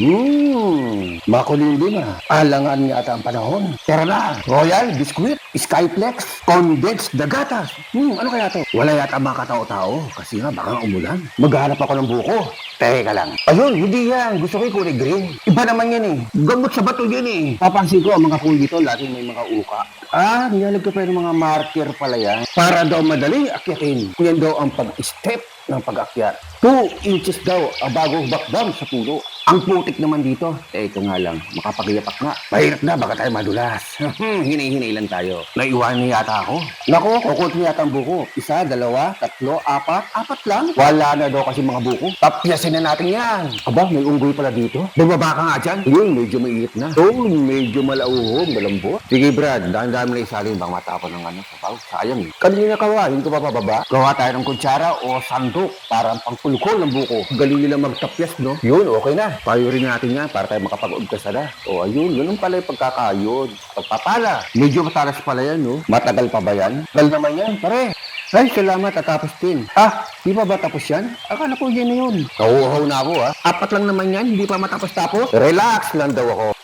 Hmm, makulimlim ah. Alangan nga ata ang panahon. Tara na, Royal Biscuit, Skyplex, Condensed Dagatas. Hmm, ano kaya to? Wala yata mga katao-tao kasi nga baka nga umulan. Maghanap ako ng buko. Teka lang. Ayun, hindi yan. Gusto ko yung kulay green. Iba naman yan eh. Gamot sa bato yan eh. Papansin ko ang mga kuy dito, lagi may mga uka. Ah, nilalagay pa yung mga marker pala yan. Para daw madaling akyatin. Yan daw ang pag-step ng pag-akyat. 2 inches daw ang bagong bakbang sa puno. Ang putik naman dito, eh ito nga lang, makapagiyapak nga. Mahirap na, baka tayo madulas. Hinay-hinay lang tayo. Naiwan niya yata ako. Nako, kukot niya yata ang buko. Isa, dalawa, tatlo, apat, apat lang. Wala na daw kasi mga buko. Tapyasin na natin yan. Aba, may unggoy pala dito. Bumaba ka nga dyan. Yun, medyo maiit na. Yun, medyo malauhog, malambot. Sige Brad, daan-daan mo na isalin bang matapon ng ano. Sabaw, sayang eh. Kanina kawain ko pa pababa. Gawa tayo ng kutsara o sandok para pangpulkol ng buko. Galing nila magtapyas, no? Yun, okay na. Payo rin natin yan para tayo makapag-ugkas na. O ayun, ganun pala yung pagkakayod. Pagpapala. Medyo matalas pala yan, no? Matagal pa ba yan? Tagal naman yan, pare. Ay, salamat at tapos din. Ah, di pa ba tapos yan? Akala ko yan na yun. Nauuhaw na ako, ah. Apat lang naman yan, hindi pa matapos-tapos. Relax lang daw ako.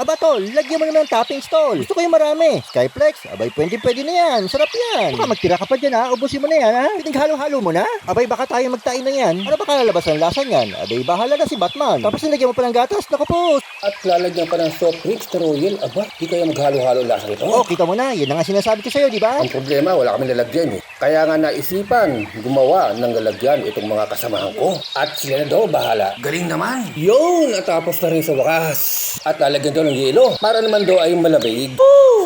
Aba tol, lagyan mo naman ng toppings tol. Gusto ko yung marami. Skyplex, abay pwede pwede na yan. Sarap yan. Baka magtira ka pa dyan ha. Ubusin mo na yan ha. Pinaghalo-halo mo na. Abay baka tayo magtain na yan. Ano ba kalalabas ang lasa niyan? Abay bahala na si Batman. Tapos nilagyan mo pa ng gatas. Naku po. At lalagyan pa ng soft drinks na royal. Aba, di kaya maghalo-halo lasa nito. Oh, kita mo na. Yan na nga sinasabi ko sa'yo, di ba? Ang problema, wala kami lalagyan eh. Kaya nga naisipan, gumawa ng lalagyan itong mga kasamahan ko. At sila na daw bahala. Galing naman. Yun, at tapos na rin sa wakas. At lalagyan ng yelo. Para naman daw ay malamig.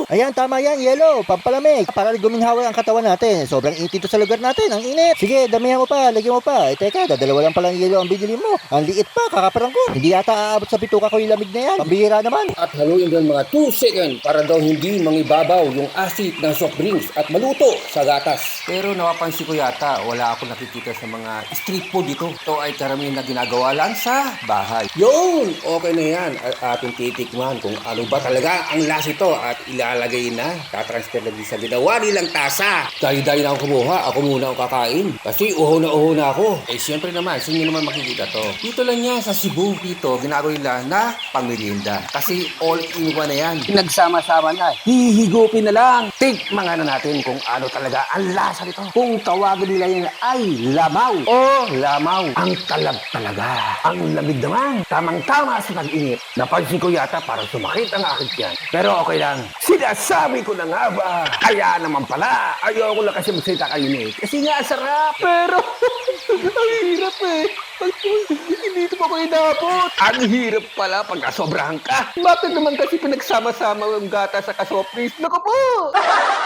Ayan, tama yan, yellow. Pampalamig. Para guminhawa ang katawan natin. Sobrang init ito sa lugar natin. Ang init. Sige, damihan mo pa. Lagyan mo pa. Eh, teka, dadalawa lang palang yellow ang binili mo. Ang liit pa, kakaparang ko. Hindi yata aabot sa bituka ko yung lamig na yan. Pambihira naman. At haluin doon mga 2 seconds para daw hindi mangibabaw yung acid ng soft drinks at maluto sa gatas. Pero napapansin ko yata, wala ako nakikita sa mga street food dito. Ito ay karamihan na ginagawa lang sa bahay. Yun! Okay na yan. At ating titikman kung ano ba talaga ang lasa ito at ilalagay na. Tatransfer na din sa ginawa nilang tasa. Dahil-dahil na ako kumuha, ako muna ang kakain. Kasi uho na uho na ako. Eh siyempre naman, sino naman makikita to? Dito lang yan sa Cebu, dito, ginagawa nila na pangmerienda. Kasi all in one na yan. Pinagsama-sama na. Hihigupin na lang. Tikman nga na natin kung ano talaga ang lasa nito. Kung tawagan nila yan ay lamaw. O lamaw. Ang talab talaga. Ang lamig naman. Tamang-tama sa tag-init. Napansin ko yata para sumakit ang aking tiyan. Pero okay lang. Sinasabi ko na nga ba? Kaya naman pala. Ayoko lang kasi magsalita kayo ni. Kasi nga sarap. Pero ang hirap eh. Hindi ko pa ko inabot. Ang hirap pala pag sobrahan ka. Bakit naman kasi pinagsama-sama yung gata sa kasopris? Naku po!